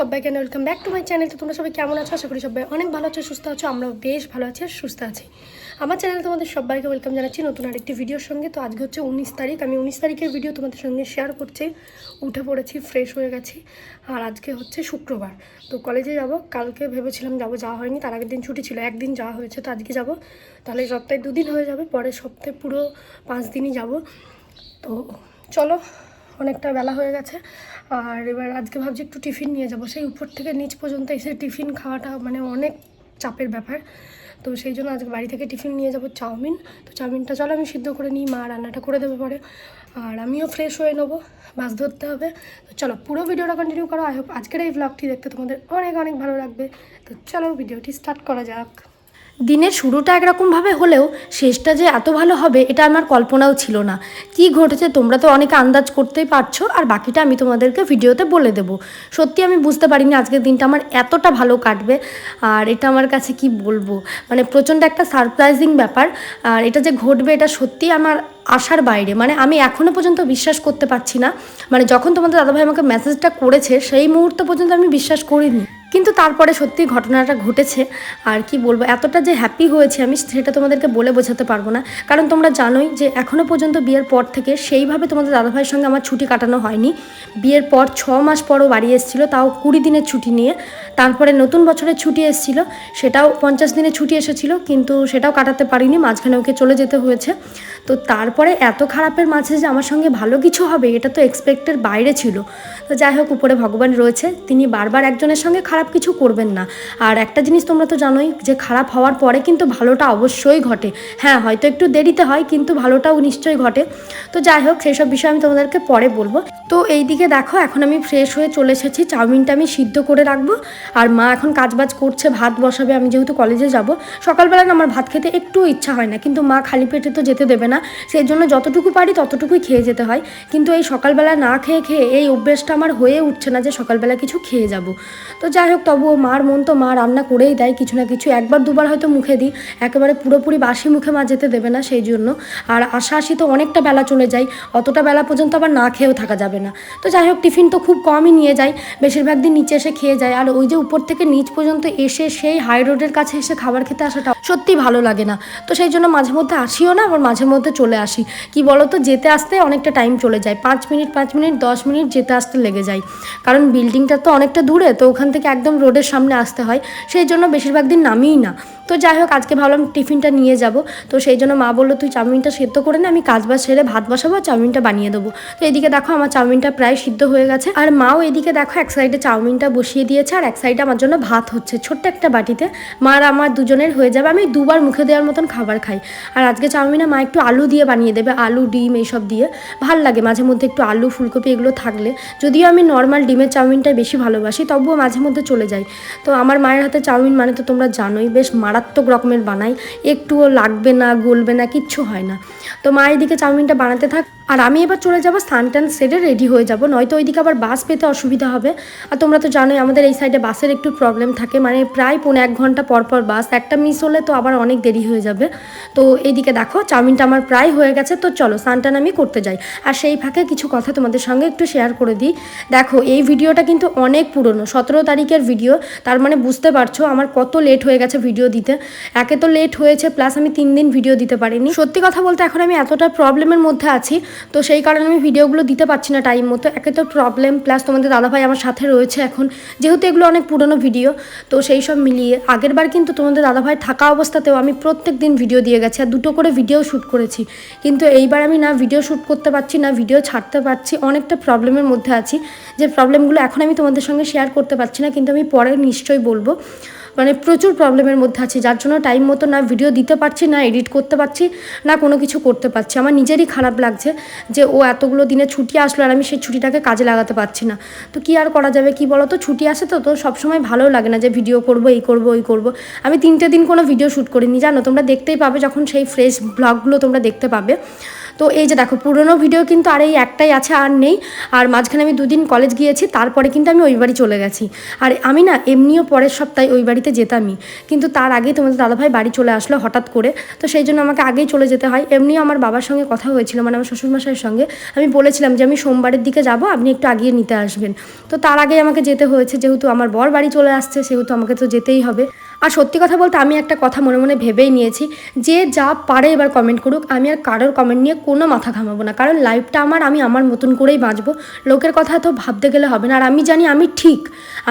সবাইকে welcome back to my channel তো তোমরা সবাই কেমন আছো? আশা করি সবাই অনেক ভালো আছো, সুস্থ আছো। আমরাও বেশ ভালো আছি আর সুস্থ আছি। আমার চ্যানেলে তোমাদের সবাইকে ওয়েলকাম জানাচ্ছি নতুন আরেকটি ভিডিওর সঙ্গে। তো আজকে হচ্ছে উনিশ তারিখ। আমি উনিশ তারিখের ভিডিও তোমাদের সঙ্গে শেয়ার করছি। উঠে পড়েছি ফ্রেশ হয়ে গেছি। আর আজকে হচ্ছে শুক্রবার। তো কলেজে যাব। কালকে ভেবেছিলাম যাব, যাওয়া হয়নি। তার আগের দিন ছুটি ছিল, একদিন যাওয়া হয়েছে। তো আজকে যাব। তাহলে সপ্তাহে দুদিন হয়ে যাবে। পরের সপ্তাহে পুরো পাঁচ দিনই যাব। তো চলো অনেকটা বেলা হয়ে গেছে। আর এবার আজকে ভাবছি একটু টিফিন নিয়ে যাব। সেই উপর থেকে নিচ পর্যন্ত এসে টিফিন খাওয়াটা মানে অনেক চাপের ব্যাপার। তো সেই জন্য আজকে বাড়ি থেকে টিফিন নিয়ে যাব চাউমিন। তো চাউমিনটা চলো আমি সিদ্ধ করে নিই, মা রান্নাটা করে দেবে পরে। আর আমিও ফ্রেশ হয়ে নেব, মাছ ধরতে হবে। তো চলো পুরো ভিডিওটা কন্টিনিউ করো। আই হোপ আজকের এই ব্লগটি দেখতে তোমাদের অনেক অনেক ভালো লাগবে। তো চলো ভিডিওটি স্টার্ট করা যাক। দিনের শুরুটা একরকমভাবে হলেও শেষটা যে এত ভালো হবে, এটা আমার কল্পনাও ছিল না। কি ঘটেছে তোমরা তো অনেক আন্দাজ করতেই পারছ, আর বাকিটা আমি তোমাদেরকে ভিডিওতে বলে দেব। সত্যি আমি বুঝতে পারিনি আজকের দিনটা আমার এতটা ভালো কাটবে, আর এটা আমার কাছে কি বলব? মানে প্রচণ্ড একটা সারপ্রাইজিং ব্যাপার, আর এটা যে ঘটবে এটা সত্যি আমার আশার বাইরে। মানে আমি এখনও পর্যন্ত বিশ্বাস করতে পারছি না। মানে যখন তোমাদের দাদাভাই আমাকে মেসেজটা করেছে, সেই মুহূর্ত পর্যন্ত আমি বিশ্বাস করিনি। কিন্তু তারপরে সত্যি ঘটনাটা ঘটেছে। আর কি বলব, এতটা যে হ্যাপি হয়েছে আমি, সেটা তোমাদেরকে বলে বোঝাতে পারব না। কারণ তোমরা জানোই যে এখনও পর্যন্ত বিয়ের পর থেকে সেইভাবে তোমাদের দাদাভাইয়ের সঙ্গে আমার ছুটি কাটানো হয়নি। বিয়ের পর ছ মাস পরও বাড়ি এসেছিল, তাও কুড়ি দিনের ছুটি নিয়ে। তারপরে নতুন বছরের ছুটি এসেছিল, সেটাও পঞ্চাশ দিনের ছুটি এসেছিল, কিন্তু সেটাও কাটাতে পারিনি, মাঝখানে ওকে চলে যেতে হয়েছে। তো তারপরে এত খারাপের মাঝে যে আমার সঙ্গে ভালো কিছু হবে, এটা তো এক্সপেক্টের বাইরে ছিল। তো যাই হোক, উপরে ভগবান রয়েছে, তিনি বারবার একজনের সঙ্গে খারাপ কিছু করবেন না। আর একটা জিনিস তোমরা তো জানোই যে খারাপ হওয়ার পরে কিন্তু ভালোটা অবশ্যই ঘটে। হ্যাঁ হয়তো একটু দেরিতে হয় কিন্তু ভালোটাও নিশ্চয়ই ঘটে। তো যাই হোক সেই সব বিষয়ে আমি তোমাদেরকে পরে বলব। তো এই দিকে দেখো, এখন আমি ফ্রেশ হয়ে চলে এসেছি। চাউমিনটা আমি সিদ্ধ করে রাখব। আর মা এখন কাজবাজ করছে, ভাত বসাবে। আমি যেহেতু কলেজে যাব, সকালবেলা আমার ভাত খেতে একটু ইচ্ছা হয় না। কিন্তু মা খালি পেটে তো যেতে দেবে না। সেই জন্য যতটুকু পারি ততটুকুই খেয়ে যেতে হয়। কিন্তু এই সকালবেলা না খেয়ে খেয়ে এই অভ্যেসটা আমার হয়ে উঠছে না যে সকালবেলা কিছু খেয়ে যাব। তো যাই হোক তবুও মার মন তো মা রান্না করেই দেয় কিছু না কিছু। একবার দুবার হয়তো মুখে দিই, একেবারে পুরোপুরি বাসি মুখে মা যেতে দেবে না সেই জন্য। আর আশা আসি তো অনেকটা বেলা চলে যায়, অতটা বেলা পর্যন্ত আবার না খেয়েও থাকা যাবে না। তো যাই হোক টিফিন তো খুব কমই নিয়ে যাই বেশিরভাগ দিন নিচে এসে খেয়ে যায়। আর ওই যে উপর থেকে নিচ পর্যন্ত এসে সেই হাই রোডের কাছে এসে খাবার খেতে আসাটা সত্যি ভালো লাগে না। তো সেই জন্য মাঝে মধ্যে আসিও না, আবার মাঝে মধ্যে চলে আসি। কি বলো তো যেতে আসতে অনেকটা টাইম চলে যায়। পাঁচ মিনিট পাঁচ মিনিট, দশ মিনিট যেতে আসতে লেগে যায়। কারণ বিল্ডিংটা তো অনেকটা দূরে, তো ওখান থেকে একদম রোডের সামনে আসতে হয়। সেই জন্য বেশিরভাগ দিন নামিই না। তো যাই হোক, আজকে ভাবলাম টিফিনটা নিয়ে যাব। তো সেই জন্য মা বলল, তুই চাউমিনটা সেদ্ধ করে না, আমি কাজ বাজ সেরে ভাত বসাবো, চাউমিনটা বানিয়ে দেবো। তো এদিকে দেখো, আমার চাউমিনটা প্রায় সিদ্ধ হয়ে গেছে। আর মাও এদিকে দেখো, এক সাইডে চাউমিনটা বসিয়ে দিয়েছে, আর এক সাইডে আমার জন্য ভাত হচ্ছে। ছোট্ট একটা বাটিতে। মার আমার দুজনের হয়ে যাবে। আমি দুবার মুখে দেওয়ার মতন খাবার খাই। আর আজকে চাউমিনে মা একটু আলু দিয়ে বানিয়ে দেবে, আলু, ডিম এইসব দিয়ে। ভালো লাগে মাঝে মধ্যে একটু আলু, ফুলকপি এগুলো থাকলে। যদিও আমি নর্মাল ডিমের চাউমিনটাই বেশি ভালোবাসি, তবুও মাঝে মধ্যে চলে যাই। তো আমার মায়ের হাতে চাউমিন মানে তো তোমরা জানোই, বেশ মারাত্মক রকমের বানাই। একটুও লাগবে না, গলবে না, কিচ্ছু হয় না। তো মা এদিকে চাউমিনটা বানাতে থাক। আর আমি এবার চলে যাব স্নান টান সেরে রেডি হয়ে যাব। নয়তো ওইদিকে আবার বাস পেতে অসুবিধা হবে। আর তোমরা তো জানোই আমাদের এই সাইডে বাসের একটু প্রবলেম থাকে। মানে প্রায় পৌনে এক ঘণ্টা পর পর বাস। একটা মিস হলে তো আবার অনেক দেরি হয়ে যাবে। তো এইদিকে দেখো, চাউমিনটা আমার প্রায় হয়ে গেছে। তো চলো স্নান টান আমি করতে যাই। আর সেই ফাঁকে কিছু কথা তোমাদের সঙ্গে একটু শেয়ার করে দিই। দেখো, এই ভিডিওটা কিন্তু অনেক পুরনো। সতেরো তারিখের ভিডিও তার মানে বুঝতে পারছ আমার কত লেট হয়ে গেছে ভিডিও দিতে। একে তো লেট হয়েছে প্লাস আমি তিন দিন ভিডিও দিতে পারিনি। সত্যি কথা বলতে এখন আমি এতটা প্রবলেমের মধ্যে আছি, তো সেই কারণে আমি ভিডিওগুলো দিতে পারছি না টাইম মতো। একে তো প্রবলেম প্লাস তোমাদের দাদাভাই আমার সাথে রয়েছে এখন, যেহেতু এগুলো অনেক পুরনো ভিডিও তো সেই সব মিলিয়ে আগের বার কিন্তু তোমাদের দাদাভাই থাকা অবস্থাতেও আমি প্রত্যেক দিন ভিডিও দিয়ে গেছি, আর দুটো করে ভিডিও শ্যুট করেছি। কিন্তু এইবার আমি না ভিডিও শ্যুট করতে পারছি, না ভিডিও ছাড়তে পারছি, অনেকটা প্রবলেমের মধ্যে আছি। যে প্রবলেমগুলো এখন আমি তোমাদের সঙ্গে শেয়ার করতে পারছি না আমি পরে নিশ্চয়ই বলব। মানে প্রচুর প্রবলেমের মধ্যে আছি, যার জন্য টাইম মতো না ভিডিও দিতে পারছি, না এডিট করতে পারছি, না কোনো কিছু করতে পারছি। আমার নিজেরই খারাপ লাগছে যে ও এতগুলো দিনে ছুটি আসলো আর আমি সেই ছুটিটাকে কাজে লাগাতে পারছি না। তো কি আর করা যাবে, কি বলো তো ছুটি আসে তো তো সবসময় ভালো লাগে না যে ভিডিও করব, এই করব, ওই করব। আমি তিনটে দিন কোনো ভিডিও শ্যুট করিনি, জানো? তোমরা দেখতেই পাবে যখন সেই ফ্রেশ ব্লগগুলো তোমরা দেখতে পাবে। তো এই যে দেখো, পুরোনো ভিডিও কিন্তু আর এই একটাই আছে, আর নেই। আর মাঝখানে আমি দুদিন কলেজ গিয়েছি, তারপরে কিন্তু আমি ওই বাড়ি চলে গেছি। আর আমি না, এমনিও পরের সপ্তাহে ওই বাড়িতে যেতামই। কিন্তু তার আগেই তোমাদের দাদাভাই বাড়ি চলে আসলো হঠাৎ করে। তো সেই জন্য আমাকে আগেই চলে যেতে হয়। এমনিও আমার বাবার সঙ্গে কথা হয়েছিল মানে আমার শ্বশুরমশাইয়ের সঙ্গে। আমি বলেছিলাম যে, আমি সোমবারের দিকে যাব, আপনি একটু আগিয়ে নিতে আসবেন। তো তার আগেই আমাকে যেতে হয়েছে, যেহেতু আমার বর বাড়ি চলে আসছে, সেহেতু আমাকে তো যেতেই হবে। আর সত্যি কথা বলতে আমি একটা কথা মনে মনে ভেবেই নিয়েছি, যে যা পারে এবার কমেন্ট করুক, আমি আর কারোর কমেন্ট নিয়ে কোনো মাথা ঘামাবো না। কারণ লাইফটা আমার, আমি আমার মতন করেই বাঁচবো। লোকের কথা তো ভাবতে গেলে হবে না। আর আমি জানি আমি ঠিক।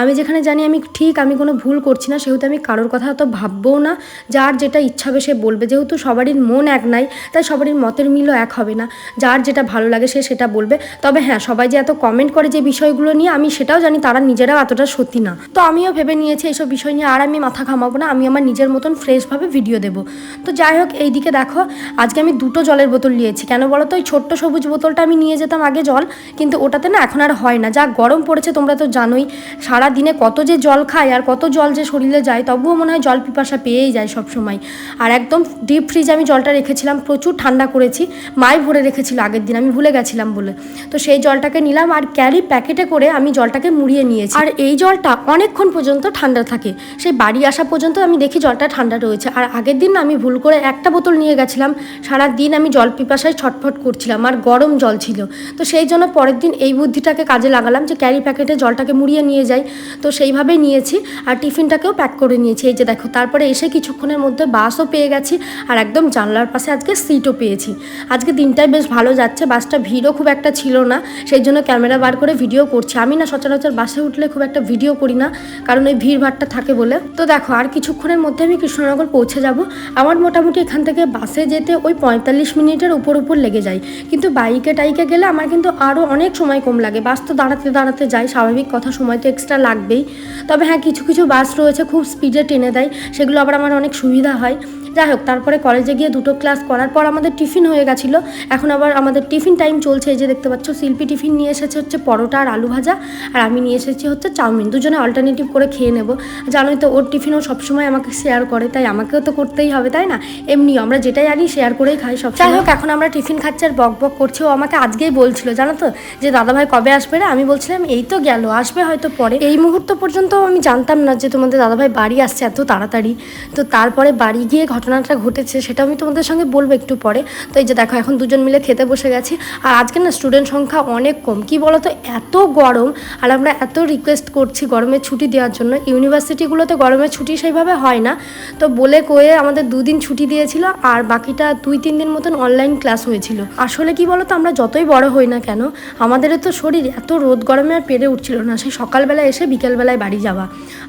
আমি যেখানে জানি আমি ঠিক, আমি কোনো ভুল করছি না। সেহেতু আমি কারোর কথা তো ভাববও না। যার যেটা ইচ্ছা হবে সে বলবে। যেহেতু সবারই মন এক নাই, তাই সবারই মতের মিলও এক হবে না। যার যেটা ভালো লাগে সে সেটা বলবে। তবে হ্যাঁ সবাই যে এত কমেন্ট করে যে বিষয়গুলো নিয়ে, আমি সেটাও জানি তারা নিজেরাও এতটা সত্যি না। তো আমিও ভেবে নিয়েছি এইসব বিষয় নিয়ে আর আমি মাথা ঘামাবো না, আমি আমার নিজের মতন ফ্রেশভাবে ভিডিও দেবো। তো যাই হোক এইদিকে দেখো, আজকে আমি দুটো জলের বোতল নিয়েছি। কেন বলো তো ওই ছোট্ট সবুজ বোতলটা আমি নিয়ে যেতাম আগে জল, কিন্তু ওটাতে না এখন আর হয় না। যা গরম পড়েছে, তোমরা তো জানোই সারা দিনে কত যে জল খায় আর কত জল যে শরীরে যায়, তবুও মনে হয় জল পিপাসা পেয়েই যায় সব সময় আর একদম ডিপ ফ্রিজে আমি জলটা রেখেছিলাম, প্রচুর ঠান্ডা করেছি, মাই ভরে রেখেছিল আগের দিন, আমি ভুলে গেছিলাম বলে। তো সেই জলটাকে নিলাম আর ক্যারি প্যাকেটে করে আমি জলটাকে মুড়িয়ে নিয়েছি। আর এই জলটা অনেকক্ষণ পর্যন্ত ঠান্ডা থাকে। সেই বাড়ি আসা পর্যন্ত আমি দেখি জলটা ঠান্ডা রয়েছে। আর আগের দিন আমি ভুল করে একটা বোতল নিয়ে গেছিলাম। সারা দিন আমি জল পিপাসায় ছটফট করছিলাম। আর গরম জল ছিল। তো সেই জন্য পরের দিন এই বুদ্ধিটাকে কাজে লাগালাম যে ক্যারি প্যাকেটে জলটাকে মুড়িয়ে নিয়ে যাই। তো সেইভাবেই নিয়েছি। আর টিফিনটাকেও প্যাক করে নিয়েছি। এই যে দেখো, তারপরে এসে কিছুক্ষণের মধ্যে বাসও পেয়ে গেছি। আর একদম জানলার পাশে আজকে সিটও পেয়েছি। আজকে দিনটাই বেশ ভালো যাচ্ছে। বাসটা ভিড়ও খুব একটা ছিল না। সেই জন্য ক্যামেরা বার করে ভিডিও করছি। আমি না সচরাচর বাসে উঠলে খুব একটা ভিডিও করি না। কারণ ওই ভিড় ভাড়টা থাকে বলে। তো দেখো আর কিছুক্ষণের মধ্যে আমি কৃষ্ণনগর পৌঁছে যাব। আমার মোটামুটি এখান থেকে বাসে যেতে ওই পঁয়তাল্লিশ মিনিটের উপর উপর লেগে যায়। কিন্তু বাইকে টাইকে গেলে আমার কিন্তু আরও অনেক সময় কম লাগে। বাস তো দাঁড়াতে দাঁড়াতে যায়, স্বাভাবিক কথা, সময় তো এক্সট্রা লাগবেই। তবে হ্যাঁ কিছু কিছু বাস রয়েছে, খুব স্পিডে টেনে দেয়। সেগুলো আবার আমার অনেক সুবিধা হয়। যাই হোক, তারপরে কলেজে গিয়ে দুটো ক্লাস করার পর আমাদের টিফিন হয়ে গেছিল। এখন আবার আমাদের টিফিন টাইম চলছে, এই যে দেখতে পাচ্ছ, শিল্পী টিফিন নিয়ে এসেছে হচ্ছে পরোটা আর আলু ভাজা, আর আমি নিয়ে এসেছি হচ্ছে চাউমিন। দুজনে অল্টারনেটিভ করে খেয়ে নেব। জানোই তো, ওর টিফিনও সবসময় আমাকে শেয়ার করে, তাই আমাকেও তো করতেই হবে, তাই না? এমনিও আমরা যেটাই আনি শেয়ার করেই খাই সব যাই হোক, এখন আমরা টিফিন খাচ্ছি আর বক বক করছে। ও আমাকে আজকেই বলছিল, জানো তো, যে দাদাভাই কবে আসবে রে? আমি বলছিলাম, এই তো গেল, আসবে হয়তো পরে। এই মুহূর্ত পর্যন্ত আমি জানতাম না যে তোমাদের দাদাভাই বাড়ি আসছে এত তাড়াতাড়ি। তো তারপরে বাড়ি গিয়ে ঘটনাটা ঘটেছে সেটা আমি তোমাদের সঙ্গে বলব একটু পরে। তো এই যে দেখো, এখন দুজন মিলে খেতে বসে গেছি। আর আজকে না স্টুডেন্ট সংখ্যা অনেক কম। কি বলো তো এত গরম আর আমরা এত রিকোয়েস্ট করছি গরমের ছুটি দেওয়ার জন্য। ইউনিভার্সিটিগুলোতে গরমের ছুটি সেইভাবে হয় না। তো বলে কয়ে আমাদের দুদিন ছুটি দিয়েছিল আর বাকিটা দুই, তিন দিন মতন অনলাইন ক্লাস হয়েছিল। আসলে কি বলো তো আমরা যতই বড় হই না কেন আমাদের তো শরীর এত রোদ গরমে আর পেরে উঠছিল না। সেই সকালবেলা এসে বিকেলবেলায় বাড়ি যাওয়া।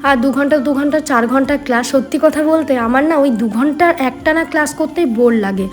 আর দু ঘণ্টা দু ঘণ্টা, চার ঘণ্টা ক্লাস সত্যি কথা বলতে আমার না ওই দু ঘণ্টার একটানা ক্লাস করতেই বোর লাগে।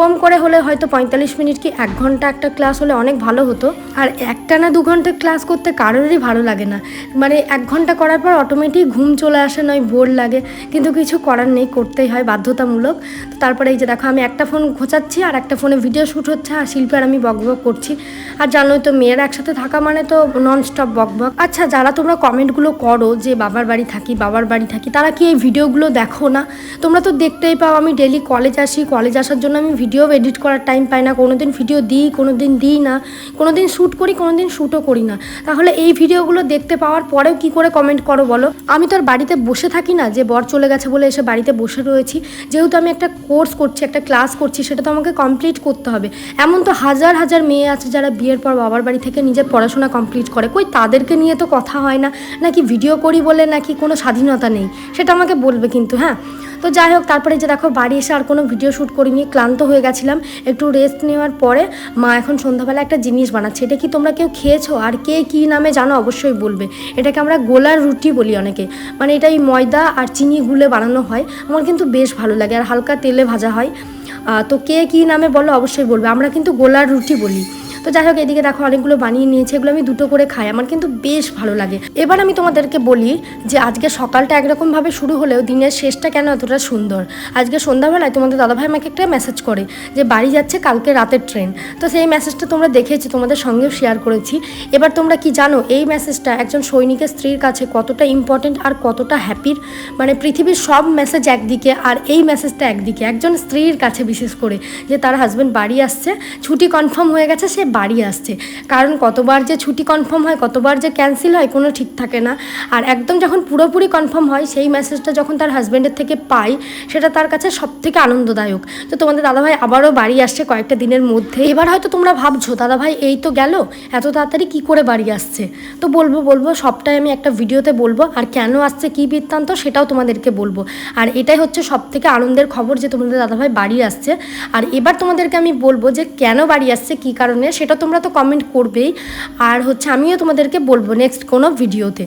কম করে হলে হয়তো পঁয়তাল্লিশ মিনিট কি এক ঘণ্টা একটা ক্লাস হলে অনেক ভালো হতো। আর একটা না দু ঘণ্টা ক্লাস করতে কারোরই ভালো লাগে না। মানে এক ঘণ্টা করার পর অটোমেটিক ঘুম চলে আসে, নয় বোর লাগে। কিন্তু কিছু করার নেই, করতেই হয় বাধ্যতামূলক। তারপরে এই যে দেখো, আমি একটা ফোন ঘোচাচ্ছি আর একটা ফোনে ভিডিও শ্যুট হচ্ছে আর শিল্পী আর আমি বক করছি। আর জানোই তো, মেয়েরা একসাথে থাকা মানে তো নন স্টপ বক বক। আচ্ছা যারা তোমরা কমেন্টগুলো করো যে বাবার বাড়ি থাকি, বাবার বাড়ি থাকি, তারা কি এই ভিডিওগুলো দেখো না? তোমরা তো দেখতেই পাও, আমি ডেলি কলেজ আসি কলেজ আসার জন্য আমি ভিডিও এডিট করার টাইম পাই না কোনো দিন ভিডিও দিই কোনো দিন দিই না কোনো দিন শ্যুট করি কোনো দিন শ্যুটও করি না। তাহলে এই ভিডিওগুলো দেখতে পাওয়ার পরেও কি করে কমেন্ট করো বলো? আমি তো আর বাড়িতে বসে থাকি না যে বর চলে গেছে বলে এসে বাড়িতে বসে রয়েছি। যেহেতু আমি একটা কোর্স করছি, একটা ক্লাস করছি, সেটা তো আমাকে কমপ্লিট করতে হবে। এমন তো হাজার হাজার মেয়ে আছে যারা বিয়ের পর বাবার বাড়ি থেকে নিজের পড়াশোনা কমপ্লিট করে। কই তাদেরকে নিয়ে তো কথা হয় না, নাকি ভিডিও করি বলে নাকি কোনো স্বাধীনতা নেই? সেটা আমাকে বলবে কিন্তু হ্যাঁ? তো যাই হোক, তারপরে যে দেখো, বাড়ি এসে আর কোনো ভিডিও শ্যুট করিনি, ক্লান্ত হয়ে গেছিলাম। একটু রেস্ট নেওয়ার পরে মা এখন সন্ধ্যাবেলা একটা জিনিস বানাচ্ছে। এটা কি তোমরা কেউ খেয়েছো? আর কে কী নামে জানো? অবশ্যই বলবে। এটাকে আমরা গোলার রুটি বলি অনেকে। মানে এটা এই ময়দা আর চিনি গুলে বানানো হয়। আমার কিন্তু বেশ ভালো লাগে। আর হালকা তেলে ভাজা হয়। তো কে কী নামে বলো? অবশ্যই বলবে। আমরা কিন্তু গোলার রুটি বলি। তো যাই হোক, এদিকে দেখো অনেকগুলো বানিয়ে নিয়েছে, এগুলো আমি দুটো করে খাই, আমার কিন্তু বেশ ভালো লাগে। এবার আমি তোমাদেরকে বলি যে আজকে সকালটা একরকমভাবে শুরু হলেও দিনের শেষটা কেন এতটা সুন্দর? আজকে সন্ধ্যাবেলায় তোমাদের দাদাভাই আমাকে একটা মেসেজ করে যে বাড়ি যাচ্ছে কালকে রাতের ট্রেন তো সেই মেসেজটা তোমরা দেখেছি, তোমাদের সঙ্গেও শেয়ার করেছি। এবার তোমরা কি জানো, এই মেসেজটা একজন সৈনিকের স্ত্রীর কাছে কতটা ইম্পর্টেন্ট আর কতটা হ্যাপির মানে পৃথিবীর সব মেসেজ একদিকে আর এই মেসেজটা একদিকে। একজন স্ত্রীর কাছে বিশেষ করে যে তার হাজব্যান্ড বাড়ি আসছে, ছুটি কনফার্ম হয়ে গেছে, সে বাড়ি আসছে। কারণ কতবার যে ছুটি কনফার্ম হয়, কতবার যে ক্যান্সেল হয়, কোনো ঠিক থাকে না। আর একদম যখন পুরোপুরি কনফার্ম হয়, সেই মেসেজটা যখন তার হাজব্যান্ডের থেকে পাই, সেটা তার কাছে সব থেকে আনন্দদায়ক। তো তোমাদের দাদাভাই আবারও বাড়ি আসছে কয়েকটা দিনের মধ্যে। এবার হয়তো তোমরা ভাবছ, দাদাভাই, এই তো গেল, এত তাড়াতাড়ি কি করে বাড়ি আসছে? তো বলব বলব, সবটাই আমি একটা ভিডিওতে বলব। আর কেন আসছে, কী বৃত্তান্ত, সেটাও তোমাদেরকে বলব। আর এটাই হচ্ছে সব থেকে আনন্দের খবর যে তোমাদের দাদাভাই বাড়ি আসছে। আর এবার তোমাদেরকে আমি বলব যে, কেন বাড়ি আসছে, কী কারণে সেটা তোমরা তো কমেন্ট করবেই। আর হচ্ছে আমিও তোমাদেরকে বলব নেক্সট কোনো ভিডিওতে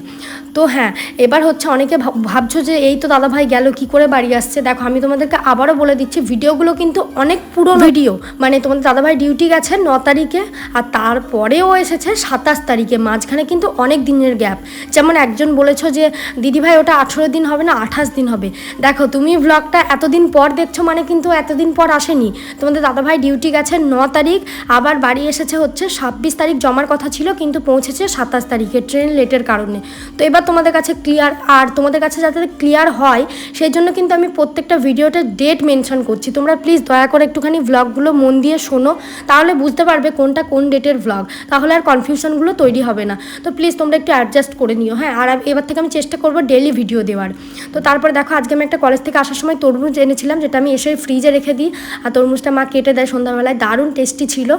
তো হ্যাঁ এবার হচ্ছে অনেকে ভাব- ভাবছ যে এই তো দাদাভাই গেল কি করে বাড়ি আসছে? দেখো আমি তোমাদেরকে আবারও বলে দিচ্ছি ভিডিওগুলো কিন্তু অনেক পুরো ভিডিও মানে তোমাদের দাদাভাই ডিউটি গেছে ন তারিখে আর তারপরেও এসেছে সাতাশ তারিখে। মাঝখানে কিন্তু অনেক দিনের গ্যাপ যেমন একজন বলেছ যে দিদিভাই ওটা আঠেরো দিন হবে না আঠাশ দিন হবে। দেখো তুমি ব্লগটা এতদিন পর দেখছ মানে কিন্তু এতদিন পর আসেনি। তোমাদের দাদাভাই ডিউটি গেছে ন তারিখ আবার বাড়ি এসেছে হচ্ছে ছাব্বিশ তারিখ জমার কথা ছিল, কিন্তু পৌঁছেছে সাতাশ তারিখে ট্রেন লেটের কারণে। তো এবার তোমাদের কাছে ক্লিয়ার আর তোমাদের কাছে যাতে ক্লিয়ার হয়, সেই জন্য কিন্তু আমি প্রত্যেকটা ভিডিওতে ডেট মেনশন করছি। তোমরা প্লিজ দয়া করে একটুখানি ব্লগগুলো মন দিয়ে শোনো, তাহলে বুঝতে পারবে কোনটা কোন ডেটের ব্লগ তাহলে আর কনফিউশনগুলো তৈরি হবে না। তো প্লিজ তোমরা একটু অ্যাডজাস্ট করে নিও হ্যাঁ? আর এবার থেকে আমি চেষ্টা করব ডেলি ভিডিও দেওয়ার। তো তারপরে দেখো, আজকে আমি একটা কলেজ থেকে আসার সময় তরমুজ এনেছিলাম, যেটা আমি এসে ফ্রিজে রেখে দিই। আর তরমুজটা মা কেটে দেয় সন্ধ্যাবেলায়। দারুণ টেস্টি ছিল।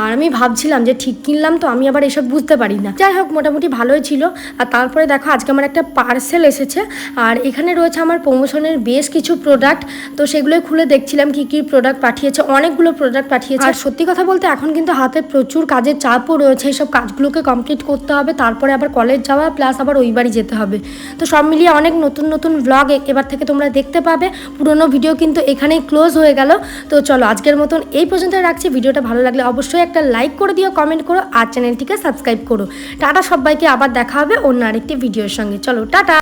আর আমি ভাবছিলাম যে ঠিক কিনলাম তো আমি আবার এসব বুঝতে পারি না। যাই হোক, মোটামুটি ভালোই ছিল। আর তারপরে দেখো, আজকে আমার একটা পার্সেল এসেছে। আর এখানে রয়েছে আমার প্রমোশনের বেশ কিছু প্রোডাক্ট তো সেগুলোই খুলে দেখছিলাম কি কি প্রোডাক্ট পাঠিয়েছে। অনেকগুলো প্রোডাক্ট পাঠিয়েছে। আর সত্যি কথা বলতে এখন কিন্তু হাতে প্রচুর কাজের চাপও রয়েছে। এইসব কাজগুলোকে কমপ্লিট করতে হবে, তারপরে আবার কলেজ যাওয়া প্লাস আবার ওই বাড়ি যেতে হবে। তো সব মিলিয়ে অনেক নতুন নতুন ব্লগ এবার থেকে তোমরা দেখতে পাবে। পুরোনো ভিডিও কিন্তু এখানেই ক্লোজ হয়ে গেল। তো চলো, আজকের মতন এই পর্যন্ত রাখছি। ভিডিওটা ভালো লাগলে অবশ্যই একটা লাইক করে দিও কমেন্ট করো, আর চ্যানেলটিকে সাবস্ক্রাইব করো। টাটা সবাইকে, আবার দেখা হবে অন্য আরেকটি ভিডিওর সঙ্গে। চলো, টাটা!